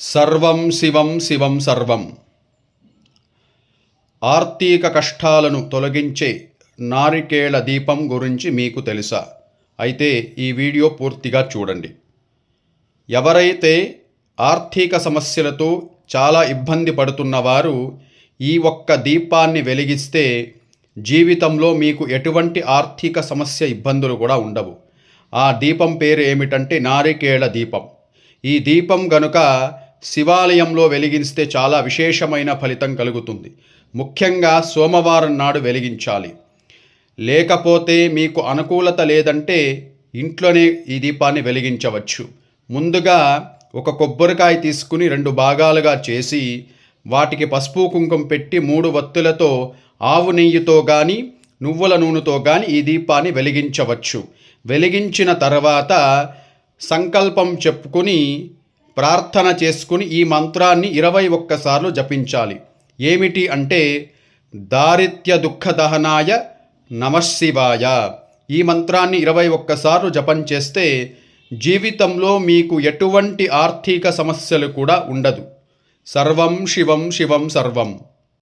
సర్వం శివం శివం సర్వం. ఆర్థిక కష్టాలను తొలగించే నారికేళ దీపం గురించి మీకు తెలుసా? అయితే ఈ వీడియో పూర్తిగా చూడండి. ఎవరైతే ఆర్థిక సమస్యలతో చాలా ఇబ్బంది పడుతున్నవారు ఈ ఒక్క దీపాన్ని వెలిగిస్తే జీవితంలో మీకు ఎటువంటి ఆర్థిక సమస్య ఇబ్బందులు కూడా ఉండవు. ఆ దీపం పేరు ఏమిటంటే నారికేళ దీపం. ఈ దీపం గనుక శివాలయంలో వెలిగిస్తే చాలా విశేషమైన ఫలితం కలుగుతుంది. ముఖ్యంగా సోమవారం నాడు వెలిగించాలి. లేకపోతే మీకు అనుకూలత లేదంటే ఇంట్లోనే ఈ దీపాన్ని వెలిగించవచ్చు. ముందుగా ఒక కొబ్బరికాయ తీసుకుని రెండు భాగాలుగా చేసి వాటికి పసుపు కుంకుమ పెట్టి మూడు వత్తులతో ఆవు నెయ్యితో కానీ నువ్వుల నూనెతో కానీ ఈ దీపాన్ని వెలిగించవచ్చు. వెలిగించిన తర్వాత సంకల్పం చెప్పుకుని ప్రార్థన చేసుకుని ఈ మంత్రాన్ని ఇరవై ఒక్కసార్లు జపించాలి. ఏమిటి అంటే దారిత్య దుఃఖ దహనాయ నమశివాయ ఈ మంత్రాన్ని ఇరవై ఒక్కసార్లు జపం చేస్తే జీవితంలో మీకు ఎటువంటి ఆర్థిక సమస్యలు కూడా ఉండదు. సర్వం శివం శివం సర్వం.